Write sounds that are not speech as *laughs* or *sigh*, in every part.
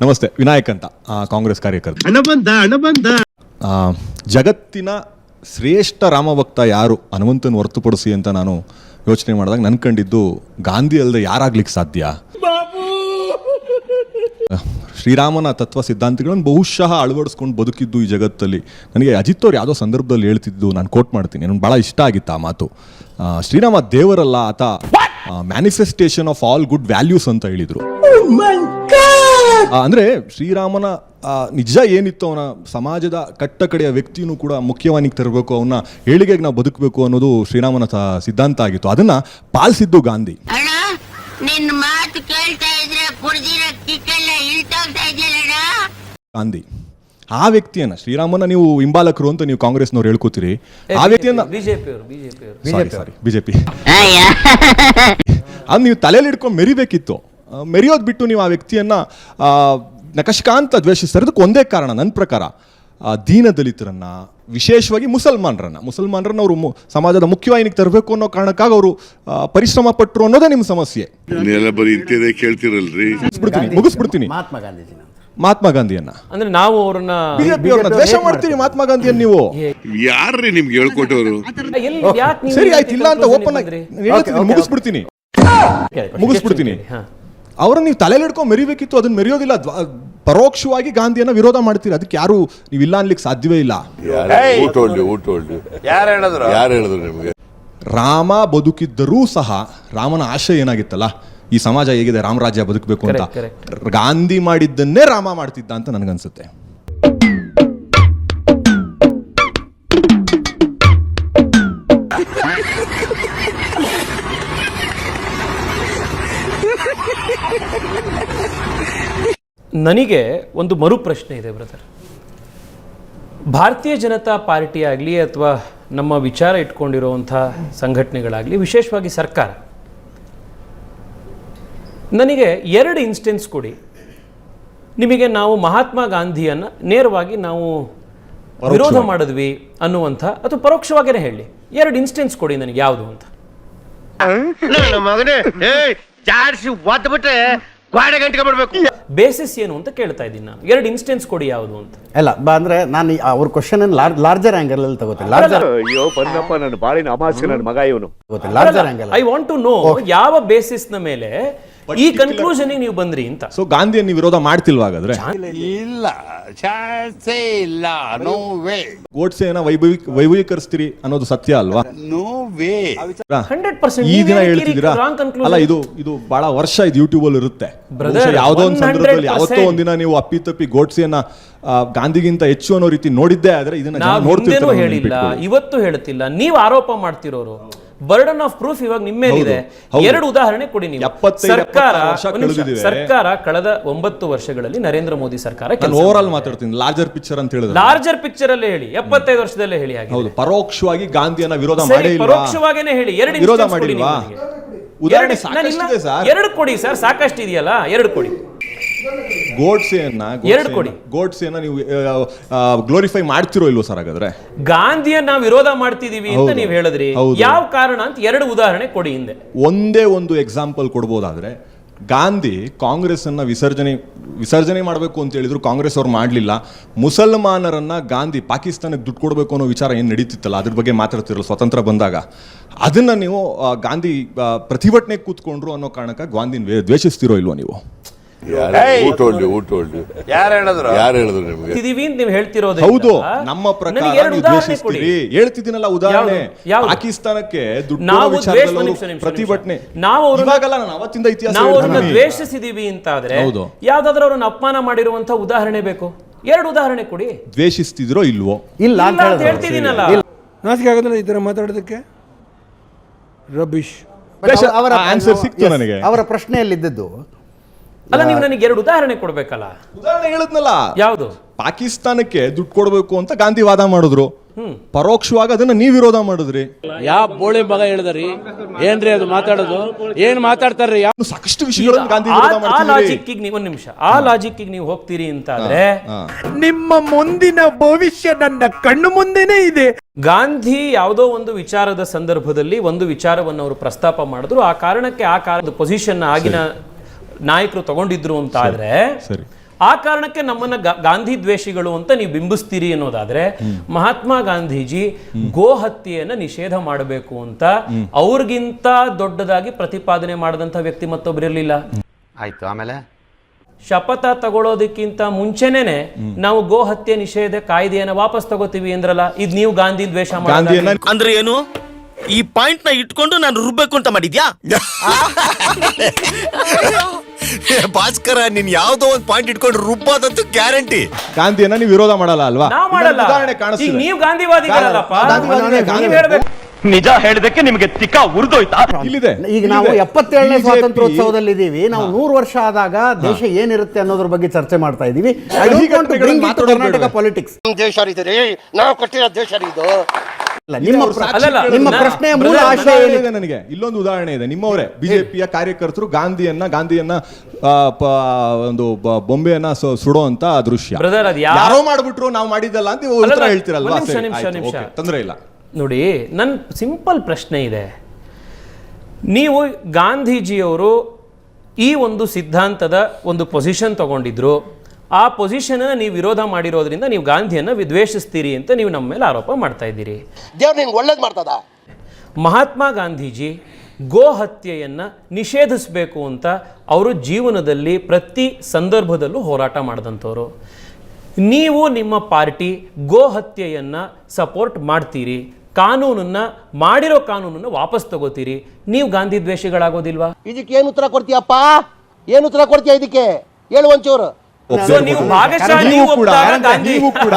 ನಮಸ್ತೆ ವಿನಾಯಕ್ ಅಂತ ಆ, ಕಾಂಗ್ರೆಸ್ ಕಾರ್ಯಕರ್ತ ಹಣ ಬಂದ ಹಣ ಬಂದ. ಆ, ಜಗತ್ತಿನ ಶ್ರೇಷ್ಠ ರಾಮಭಕ್ತ ಯಾರು? ಹನುಮಂತನ ಹೊರತುಪಡಿಸಿ ಅಂತ ನಾನು ಯೋಚನೆ ಮಾಡಿದಾಗ ನನ್ ಕಂಡಿದ್ದು ಗಾಂಧಿ ಅಲ್ಲದೆ ಯಾರಾಗ್ಲಿಕ್ಕೆ ಸಾಧ್ಯ? ಶ್ರೀರಾಮನ ತತ್ವ ಸಿದ್ಧಾಂತಗಳನ್ನು ಬಹುಶಃ ಅಳವಡಿಸ್ಕೊಂಡು ಬದುಕಿದ್ದು ಈ ಜಗತ್ತಲ್ಲಿ. ನನಗೆ ಅಜಿತ್ ಅವ್ರು ಯಾವುದೋ ಸಂದರ್ಭದಲ್ಲಿ ಹೇಳ್ತಿದ್ದು ನಾನು ಕೋಟ್ ಮಾಡ್ತೀನಿ ನನಗೆ ಭಾಳ ಇಷ್ಟ ಆಗಿತ್ತು ಆ ಮಾತು. ಶ್ರೀರಾಮ ದೇವರಲ್ಲ ಆತ manifestation of all good values ಅಂತ ಹೇಳಿದರು. ಆ, ಅಂದ್ರೆ ಶ್ರೀರಾಮನ ಆ, ನಿಜ ಏನಿತ್ತು ಅವನ ಸಮಾಜದ ಕಟ್ಟ ಕಡೆಯ ವ್ಯಕ್ತಿನೂ ಕೂಡ ಮುಖ್ಯವಾನಿಗೆ ತರಬೇಕು ಅವನ್ನ ಏಳಿಗೆಗೆ ನಾವು ಬದುಕಬೇಕು ಅನ್ನೋದು ಶ್ರೀರಾಮನ ಸಿದ್ಧಾಂತ ಆಗಿತ್ತು. ಅದನ್ನ ಪಾಲಿಸಿದ್ದು ಗಾಂಧಿ. ಮಾತು ಕೇಳ್ತಾ ಇದ್ರೆ ಕುಡ್ದಿರೋ ಕಿಕ್ಕೆಲ್ಲ ಇಳ್ತೋಗ್ತಾ ಇದೆಯಲ್ಲಣ್ಣ ಗಾಂಧಿ ಆ ವ್ಯಕ್ತಿಯನ್ನ ಶ್ರೀರಾಮನ ನೀವು ಹಿಂಬಾಲಕರು ಅಂತ ನೀವು ಕಾಂಗ್ರೆಸ್ನವ್ರು ಹೇಳ್ಕೋತೀರಿ ಆ ವ್ಯಕ್ತಿಯನ್ನ ಬಿಜೆಪಿ ಅವರು ಬಿಜೆಪಿ ಅದು ನೀವು ತಲೆಯಲ್ಲಿ ಹಿಡ್ಕೊಂಡು ಮೆರಿಬೇಕಿತ್ತು. ಮೆರೆಯೋದು ಬಿಟ್ಟು ನೀವು ಆ ವ್ಯಕ್ತಿಯನ್ನ ಆ, ನಕಶಕಾಂತ ದ್ವೇಷಿಸ್ತಾರೆ ಅದಕ್ಕೆ ಒಂದೇ ಕಾರಣ ನನ್ನ ಪ್ರಕಾರ ಆ, ದೀನ ದಲಿತರನ್ನು ವಿಶೇಷವಾಗಿ ಮುಸಲ್ಮಾನರನ್ನು ಮುಸಲ್ಮಾನರನ್ನ ಅವರು ಸಮಾಜದ ಮುಖ್ಯವಾಹಿನಿಗೆ ತರಬೇಕು ಅನ್ನೋ ಕಾರಣಕ್ಕಾಗಿ ಅವರು ಪರಿಶ್ರಮ ಪಟ್ಟರು ಅನ್ನೋದೇ ನಿಮ್ಮ ಸಮಸ್ಯೆ. ಮುಗಿಸ್ಬಿಡ್ತೀನಿ ಮಹಾತ್ಮ ಗಾಂಧಿಯನ್ನ. ಅಂದ್ರೆ ನಾವು ಅವ್ರನ್ನ ಬಿಜೆಪಿ ಅವ್ರನ್ನ ದ್ವೇಷ ಮಾಡ್ತೀರಿ? ಮಹಾತ್ಮ ಗಾಂಧಿಯನ್ನ ನೀವು? ಯಾರ್ರಿ ನಿಮ್ಗೆ ಹೇಳ್ಕೊಟ್ಟವರು? ಎಲ್ಲಿ ಯಾಕೆ ನೀವು ಸರಿ ಆಯ್ತು ಇಲ್ಲ ಅಂತ ಓಪನ್? ಆಗಿ ಮುಗಿಸ್ಬಿಡ್ತೀನಿ. ಮುಗಿಸ್ಬಿಡ್ತೀನಿ. ಹಾ. ಅವ್ರನ್ನ ನೀವು ತಲೆಯಲ್ಲಿ ಹಿಡ್ಕೊಂಡು ಮೆರಿಬೇಕಿತ್ತು ಅದನ್ನ ಮೆರೆಯೋದಿಲ್ಲ. ಪರೋಕ್ಷವಾಗಿ ಗಾಂಧಿಯನ್ನ ವಿರೋಧ ಮಾಡ್ತೀರಿ. ಅದಕ್ಕೆ ಯಾರು ನೀವು ಇಲ್ಲ ಅನ್ಲಿಕ್ಕೆ ಸಾಧ್ಯವೇ ಇಲ್ಲ. ಊಟ ಹೊಳ್ಳಿ ಊಟ ಯಾರು ಹೇಳಿದ್ರು? ಯಾರು ಹೇಳಿದ್ರು ನಿಮ್ಗೆ? ರಾಮ ಬದುಕಿದ್ದರೂ ಸಹ ರಾಮನ ಆಶಯ ಏನಾಗಿತ್ತಲ್ಲ? ಈ ಸಮಾಜ ಹೇಗಿದೆ? ರಾಮರಾಜ್ಯ ಬದುಕಬೇಕು ಅಂತ. ಗಾಂಧಿ ಮಾಡಿದ್ದನ್ನೇ ರಾಮ ಮಾಡ್ತಿದ್ದ ಅಂತ ನನಗನ್ಸುತ್ತೆ. ನನಗೆ ಒಂದು ಮರು ಪ್ರಶ್ನೆ ಇದೆ ಬ್ರದರ್ ಭಾರತೀಯ ಜನತಾ ಪಾರ್ಟಿ ಆಗಲಿ ಅಥವಾ ನಮ್ಮ ವಿಚಾರ ಇಟ್ಕೊಂಡಿರುವಂಥ ಸಂಘಟನೆಗಳಾಗಲಿ ವಿಶೇಷವಾಗಿ ಸರ್ಕಾರ ನನಗೆ ಎರಡು ಇನ್ಸ್ಟೆನ್ಸ್ ಕೊಡಿ. ನಿಮಗೆ ನಾವು ಮಹಾತ್ಮ ಗಾಂಧಿಯನ್ನು ನೇರವಾಗಿ ನಾವು ವಿರೋಧ ಮಾಡಿದ್ವಿ ಅನ್ನುವಂಥ ಅಥವಾ ಪರೋಕ್ಷವಾಗಿಯೇ ಹೇಳಿ. ಎರಡು ಇನ್ಸ್ಟೆನ್ಸ್ ಕೊಡಿ ನನಗೆ ಯಾವುದು ಅಂತ. ಮಗನೇ ಜಾಡ್ಸಿ ಒದ್ದು ಬಿಟ್ರೆ ಗೋಡೆ ಗಂಟೆ ಬಿಡ್ಬೇಕು. ಬೇಸಿಸ್ ಏನು ಅಂತ ಕೇಳ್ತಾ ಇದ್ದೀನಿ ನಾನು. ಎರಡು ಇನ್ಸ್ಟೆನ್ಸ್ ಕೊಡಿ ಯಾವುದು ಅಂತ. ಅಲ್ಲ ಬ ಅಂದ್ರೆ ನಾನು ಈ- ಅವ್ರ ಕ್ವಶನ್ ಲಾರ್ಜರ್ ಆಂಗಲ್ ಅಲ್ಲಿ ತಗೋತೀನಿ. ಲಾರ್ಜರ್ ಅಯ್ಯೋ ಬಂದಪ್ಪ ನನ್ನ ಬಾಳಿನ ಅಮಾಸೆ ನನ್ನ ಮಗ ಇವನು. ತಗೋತೀನಿ. Larger angle I want to know ಯಾವ ಬೇಸಿಸ್ನ ಮೇಲೆ ಈ ಕನ್ಕ್ಲೂಷನ್ ನೀವು ಬಂದ್ರಿ ಅಂತ. ಸೊ ಗಾಂಧಿಯನ್ನು ನೀವು ವಿರೋಧ ಮಾಡ್ತಿಲ್ವಾ ಹಾಗಾದ್ರೆ ಇಲ್ಲ ಚಾನ್ಸೇ ಇಲ್ಲ. ನೋ ವೇ ಗೋಡ್ಸೆ ವೈಭವಿ ವೈಭವೀಕರಿಸ್ತೀರಿ ಅನ್ನೋದು ಸತ್ಯ ಅಲ್ವಾ? ನೋ ವೇ ಹಂಡ್ರೆಡ್ ಪರ್ಸೆಂಟ್ ಈ ದಿನ ಹೇಳ್ತಿದ್ದೀರಾ? ಅಲ್ಲ ಇದು ಇದು ಬಹಳ ವರ್ಷ ಇದು ಯೂಟ್ಯೂಬ್ ಅಲ್ಲಿ ಇರುತ್ತೆ. ಬಹುಶಃ ಯಾವ್ದೋ ಒಂದು 100% ಸಂದರ್ಭದಲ್ಲಿ ಯಾವತ್ತೋ ಒಂದಿನ ನೀವು ಅಪ್ಪಿತಪ್ಪಿ ಗೋಡ್ಸೆಯನ್ನ ಆ, ಗಾಂಧಿಗಿಂತ ಹೆಚ್ಚು ಅನ್ನೋ ರೀತಿ ನೋಡಿದ್ದೆ ಆದ್ರೆ ಇದನ್ನ ನಾವು ಹೇಳಿಲ್ಲ ಇವತ್ತು ಹೇಳುತ್ತಿಲ್ಲ. ನೀವು ಆರೋಪ ಮಾಡ್ತಿರೋರು. ಬರ್ಡನ್ ಆಫ್ ಪ್ರೂಫ್ ಇವಾಗ ನಿಮ್ಮ ಮೇಲಿದೆ. ಎರಡು ಉದಾಹರಣೆ ಕೊಡಿ ನೀವು. ಸರ್ಕಾರ. ಸರ್ಕಾರ ಕಳೆದ ಒಂಬತ್ತು ವರ್ಷಗಳಲ್ಲಿ ನರೇಂದ್ರ ಮೋದಿ ಸರ್ಕಾರ ಓವರ್ ಆಲ್ ಮಾತಾಡ್ತೀನಿ. ಲಾರ್ಜರ್ ಪಿಕ್ಚರ್ ಅಂತ ಹೇಳಿದ್ರೆ. ಲಾರ್ಜರ್ ಪಿಕ್ಚರ್ ಅಲ್ಲೇ ಹೇಳಿ. ಎಪ್ಪತ್ತೈದು ವರ್ಷದಲ್ಲೇ ಹೇಳಿ ಹಾಗೆ. ಹೌದು ಪರೋಕ್ಷವಾಗಿ ಗಾಂಧಿಯನ್ನ ವಿರೋಧ ಮಾಡಿ ಪರೋಕ್ಷವಾಗೇನೆ ಹೇಳಿ. ಎರಡು ವಿರೋಧ ಮಾಡಿ ಮಾಡಿಲ್ವಾ? ಉದಾಹರಣೆ ಎರಡು ಕೊಡಿ ಸರ್ ಸಾಕಷ್ಟು ಇದೆಯಲ್ಲ ಎರಡು ಕೊಡಿ. ಗೋಡ್ಸೆಯನ್ನ ಎರಡು ಕೊಡಿ. ಗೋಡ್ಸೆಯನ್ನ ನೀವು ಗ್ಲೋರಿಫೈ ಮಾಡ್ತಿರೋ ಇಲ್ವೋ ಸರ್ ಹಾಗಾದ್ರೆ ಗಾಂಧಿಯನ್ನ ನಾವು ವಿರೋಧ ಮಾಡ್ತಿದೀವಿ ಅಂತ ಹೌದು. ನೀವು ಹೇಳಿದ್ರಿ ಹೌದು. ಯಾವ ಕಾರಣ ಅಂತ ಎರಡು ಉದಾಹರಣೆ ಕೊಡಿ ಹಿಂದೆ ಒಂದೇ ಒಂದು ಎಕ್ಸಾಂಪಲ್ ಕೊಡ್ಬೋದಾದ್ರೆ ಗಾಂಧಿ ಕಾಂಗ್ರೆಸ್ ಅನ್ನ ವಿಸರ್ಜನೆ ವಿಸರ್ಜನೆ ಮಾಡಬೇಕು ಅಂತ ಹೇಳಿದ್ರು ಕಾಂಗ್ರೆಸ್ ಅವ್ರು ಮಾಡಲಿಲ್ಲ ಮುಸಲ್ಮಾನರನ್ನ ಗಾಂಧಿ ಪಾಕಿಸ್ತಾನಕ್ಕೆ ದುಡ್ಡು ಕೊಡಬೇಕು ಅನ್ನೋ ವಿಚಾರ ಏನು ನಡೀತಿತ್ತಲ್ಲ ಅದ್ರ ಬಗ್ಗೆ ಮಾತಾಡ್ತಿರಲ್ಲ ಸ್ವತಂತ್ರ ಬಂದಾಗ ಅದನ್ನ ನೀವು ಆ, ಗಾಂಧಿ ಆ, ಪ್ರತಿಭಟನೆ ಕೂತ್ಕೊಂಡ್ರು ಅನ್ನೋ ಕಾರಣಕ್ಕೆ ಗಾಂಧಿನ ದ್ವೇಷಿಸ್ತಿರೋ ಇಲ್ವೋ ನೀವು ಹೊಳ್ಳಿ ಯಾರು ಹೇಳಿದ್ರು? ಯಾರು ಹೇಳಿದ್ರು ನಿಮ್ಗೆ? ಇದೀವಿ ಅಂತ ನೀವು ಹೇಳ್ತಿರೋದು ಹೌದು ನಮ್ಮ ಪ್ರಕಾರ ಎರಡು ನೀವು ಉದಾಹರಣೆ ಕೊಡಿ. ದ್ವೇಷಿಸ್ತೀರಿ ಹೇಳ್ತಿದ್ದೀನಲ್ಲ ಉದಾಹರಣೆ. ಯಾವ್ದು? ಯಾವ್ದು? ಪಾಕಿಸ್ತಾನಕ್ಕೆ ದುಡ್ಡು ನಾವು ವಿಚಾರದಲ್ಲಿ ದ್ವೇಷ- ಅವರು ನಿಮಿಷ, ನಿಮಿಷ, ಪ್ರತಿಭಟನೆ. ನಾವು ಅವ್ರನ್ನ- ಇವಾಗಲ್ಲ ನಾನು ಅವತ್ತಿಂದ ಇತಿಹಾಸ ನಾವು ಅವ್ರನ್ನ ಹೇಳ್ತೀನಿ. ದ್ವೇಷಿಸಿದೀವಿ ಅಂತ ಆದ್ರೆ ಹೌದು. ಯಾವ್ದಾದ್ರು ಅವ್ರನ್ನ ಅಪಮಾನ ಮಾಡಿರುವಂತ ಉದಾಹರಣೆ ಬೇಕು. ಎರಡು ಉದಾಹರಣೆ ಕೊಡಿ. ದ್ವೇಷಿಸ್ತಿದ್ರೋ ಇಲ್ವೋ? ಇಲ್ಲ ಇಲ್ಲ ಅಂತ ಅಂತ ಹೇಳಿದ್ರು. ಹೇಳ್ತಿದ್ದೀನಲ್ಲ. ನಾಚಿಕೆ ಆಗೋದಿಲ್ಲ ಈ ಥರ ಮಾತಾಡೋದಕ್ಕೆ? ರಬಿಶ್ ದ್ವೇಷ- ಅವರ ಆನ್ಸರ್ ಸಿಕ್ತು ನನಗೆ. ಅವರ ಪ್ರಶ್ನೆಯಲ್ಲಿದ್ದದ್ದು ಅಲ್ಲ ನೀವು ನನಗೆ ಎರಡು ಉದಾಹರಣೆ ಕೊಡ್ಬೇಕಲ್ಲ? ಉದಾಹರಣೆ ಹೇಳಿದ್ನಲ್ಲ? ಯಾವುದು? ಪಾಕಿಸ್ತಾನಕ್ಕೆ ದುಡ್ಡು ಕೊಡಬೇಕು ಅಂತ ಗಾಂಧಿ ವಾದ ಮಾಡಿದ್ರು. ಪರೋಕ್ಷವಾಗಿ ಅದನ್ನ ನೀವು ವಿರೋಧ ಮಾಡಿದ್ರಿ. ಯಾವ ಬೋಳೆ ಮಗ ಹೇಳಿದ್ರಿ? ಏನ್ರಿ ಅದು ಮಾತಾಡೋದು? ಏನ್ ಮಾತಾಡ್ತಾರ್ರಿ? ಯಾವ ಸಾಕಷ್ಟು ವಿಷಯಗಳನ್ನು ಗಾಂಧಿ ಆ- ವಿರೋಧ ಆ ಮಾಡ್ತಿದ್ರಿ. ಲಾಜಿಕ್ ನೀವು ಒಂದ್ ನಿಮಿಷ. ಆ ಲಾಜಿಕ್ ನೀವು ಹೋಗ್ತೀರಿ ಅಂತ ಆದ್ರೆ ನಿಮ್ಮ ಮುಂದಿನ ಭವಿಷ್ಯ ನನ್ನ ಕಣ್ಣು ಮುಂದೆನೆ ಇದೆ. ಗಾಂಧಿ ಯಾವುದೋ ಒಂದು ವಿಚಾರದ ಸಂದರ್ಭದಲ್ಲಿ ಒಂದು ವಿಚಾರವನ್ನು ಅವರು ಪ್ರಸ್ತಾಪ ಮಾಡಿದ್ರು. ಆ ಕಾರಣಕ್ಕೆ ಆ ಕಾರಣದ ಪೊಸಿಷನ್ ಆಗಿನ ನಾಯಕರು ತಗೊಂಡಿದ್ರು ಅಂತ ಆದ್ರೆ ಸರಿ. ಆ ಕಾರಣಕ್ಕೆ ನಮ್ಮನ್ನ ಗಾಂಧಿ ದ್ವೇಷಿಗಳು ಅಂತ ನೀವು ಬಿಂಬಿಸ್ತೀರಿ ಅನ್ನೋದಾದ್ರೆ ಮಹಾತ್ಮ ಗಾಂಧೀಜಿ ಗೋ ಹತ್ಯೆಯನ್ನ ನಿಷೇಧ ಮಾಡಬೇಕು ಅಂತ ಅವ್ರಿಗಿಂತ ದೊಡ್ಡದಾಗಿ ಪ್ರತಿಪಾದನೆ ಮಾಡದಂತ ವ್ಯಕ್ತಿ ಮತ್ತೊಬ್ಬರಿರಲಿಲ್ಲ ಆಯ್ತು ಆಮೇಲೆ? ಶಪಥ ತಗೊಳ್ಳೋದಕ್ಕಿಂತ ಮುಂಚೆನೆ ನಾವು ಗೋ ಹತ್ಯೆ ನಿಷೇಧ ಕಾಯ್ದೆಯನ್ನ ವಾಪಸ್ ತಗೋತೀವಿ ಅಂದ್ರಲ್ಲ ಇದ್ ನೀವು ಗಾಂಧಿ ದ್ವೇಷ ಅಂದ್ರೆ ಏನು? ಈ ಪಾಯಿಂಟ್ನ ಇಟ್ಕೊಂಡು ನಾನು ರುಬ್ಬೇಕು ಅಂತ ಮಾಡಿದ್ಯಾ? *laughs* ಭಾಸ್ಕರ ನೀನ್ ಯಾವ್ದೋ ಒಂದ್ ಪಾಯಿಂಟ್ ಇಟ್ಕೊಂಡು ರುಬ್ಬೋದಂತೂ ಗ್ಯಾರಂಟಿ ಗಾಂಧಿಯನ್ನ ನೀವು ವಿರೋಧ ಮಾಡಲ್ಲ ಅಲ್ವಾ? ನಾವ್ ಮಾಡಲ್ಲ. ಇನ್ನೊಂದು ಉದಾಹರಣೆ ಈಗ ಕಾಣಿಸ್ತಿದೆ ನೀವು ಗಾಂಧಿವಾದಿಗಳಲ್ಲಪ್ಪ ಗಾಂಧಿವಾದಿಗಳೇ, ನೀವ್ ಗಾಂಧಿವಾದಿ. ಹೇಳ್ಬೇಕು. ನಿಜ ಹೇಳಿದಕ್ಕೆ ನಿಮಗೆ ತಿಕ್ಕ ಉರಿದೋಯ್ತಾ? ಇಲ್ಲಿದೆ. ಈಗ ನಾವು ಇಲ್ಲಿದೆ. ಎಪ್ಪತ್ತೇಳನೇ BJP ಸ್ವಾತಂತ್ರ್ಯೋತ್ಸವದಲ್ಲಿ ಇದ್ದೀವಿ ನಾವು ನೂರು ವರ್ಷ ಆದಾಗ ದೇಶ ಏನಿರುತ್ತೆ ಅನ್ನೋದ್ರ ಬಗ್ಗೆ ಚರ್ಚೆ ಮಾಡ್ತಾ ಇದೀವಿ. ಐ ಈ ಡೋಂಟ್ ವಾಂಟ್ ಟು ಘಟನೆಗಳನ್ನ ಬ್ರಿಂಗ್ ಇಟ್ ಮಾತಾಡೋದು ಕರ್ನಾಟಕ ಬೇಡವೆ? ಪಾಲಿಟಿಕ್ಸ್ ದೇಶ ರೀ ನಾವು ಕೊಟ್ಟಿರೋ ದೇಶ ರೀ ಇದು. ನಿಮ್ಮ ಮೂಲ ಆಶಯ ಏನಿದೆ ನನಗೆ? ಇಲ್ಲೊಂದು ಉದಾಹರಣೆ ಇದೆ. ನಿಮ್ಮವರೇ ಬಿಜೆಪಿಯ ಕಾರ್ಯಕರ್ತರು ಗಾಂಧಿಯನ್ನ ಗಾಂಧಿಯನ್ನ ಒಂದು ಬೊಂಬೆಯನ್ನ ಸುಡೋ ಅಂತ ದೃಶ್ಯ. ಯಾರೋ ಮಾಡ್ಬಿಟ್ರು ನಾವು ಮಾಡಿದ್ದಲ್ಲ ಅಂತ ಉತ್ತರ ಹೇಳ್ತಿರಲ್ವಾ. ತೊಂದ್ರೆ ಇಲ್ಲ. ನೋಡಿ ನನ್ನ ಸಿಂಪಲ್ ಪ್ರಶ್ನೆ ಇದೆ. ನೀವು ಗಾಂಧೀಜಿಯವರು ಈ ಒಂದು ಸಿದ್ಧಾಂತದ ಒಂದು ಪೊಸಿಷನ್ ತಗೊಂಡಿದ್ರು. ಆ ಪೊಸಿಷನ್ ನೀವು ವಿರೋಧ ಮಾಡಿರೋದ್ರಿಂದ ನೀವು ಗಾಂಧಿಯನ್ನ ವಿದ್ವೇಷಿಸ್ತೀರಿ ಅಂತ ನೀವು ನಮ್ಮ ಮೇಲೆ ಆರೋಪ ಮಾಡ್ತಾ ಇದ್ದೀರಿ. ದೇವ್ರು ನಿಂಗೆ ಒಳ್ಳೇದ್ ಮಾಡ್ತದ? ಮಹಾತ್ಮ ಗಾಂಧೀಜಿ ಗೋ ಹತ್ಯೆಯನ್ನು ನಿಷೇಧಿಸಬೇಕು ಅಂತ ಅವರು ಜೀವನದಲ್ಲಿ ಪ್ರತಿ ಸಂದರ್ಭದಲ್ಲೂ ಹೋರಾಟ ಮಾಡಿದಂಥವ್ರು. ನೀವು ನಿಮ್ಮ ಪಾರ್ಟಿ ಗೋ ಹತ್ಯೆಯನ್ನು ಸಪೋರ್ಟ್ ಮಾಡ್ತೀರಿ. ಕಾನೂನನ್ನ ಮಾಡಿರೋ ಕಾನೂನನ್ನು ವಾಪಸ್ ತಗೋತೀರಿ. ನೀವು ಗಾಂಧಿ ದ್ವೇಷಿಗಳಾಗೋದಿಲ್ವಾ? ಇದಕ್ಕೆ ಏನು ಉತ್ತರ ಕೊಡ್ತೀಯಪ್ಪ? ಏನು ಉತ್ತರ ಕೊಡ್ತೀಯ ಇದಕ್ಕೆ? ಹೇಳು ಒಂಚೂರು. ಸೊ ನೀವು ಭಾಗಶಃ ನೀವು ನೀವು ಕೂಡ ಒಪ್ಪಿದಾಗ ನೀವು ಕೂಡ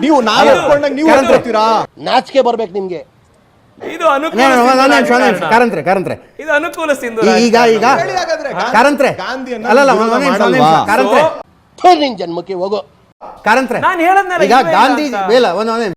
ನೀವು ನಾವು ಒಪ್ಕೊಂಡಾಗ ನೀವು ಕಾರಂತ- ಒಪ್ಕೊಳ್ತೀರಾ? ನಾಚಿಕೆ ಬರ್ಬೇಕು ನಿಮ್ಗೆ. ಇದು ಅನುಕೂಲ. ಕಾರಂತ್ರೆ ಕಾರಂತ್ರೆ ಇದು ಸಿಂಧು ಈಗ ಈಗ ಕಾರಂತ್ರೆ ಅಲ್ಲಲ್ಲ? ಕಾರಂತ್ರೆ ನಿನ್ ಜನ್ಮಕ್ಕೆ ಹೋಗೋ. ಕಾರಂತ್ರೆ ನಾನ್ ಹೇಳದ್ನಲ್ಲ ಈಗ ಗಾಂಧಿ ಬೇಲ ಒಂದ್.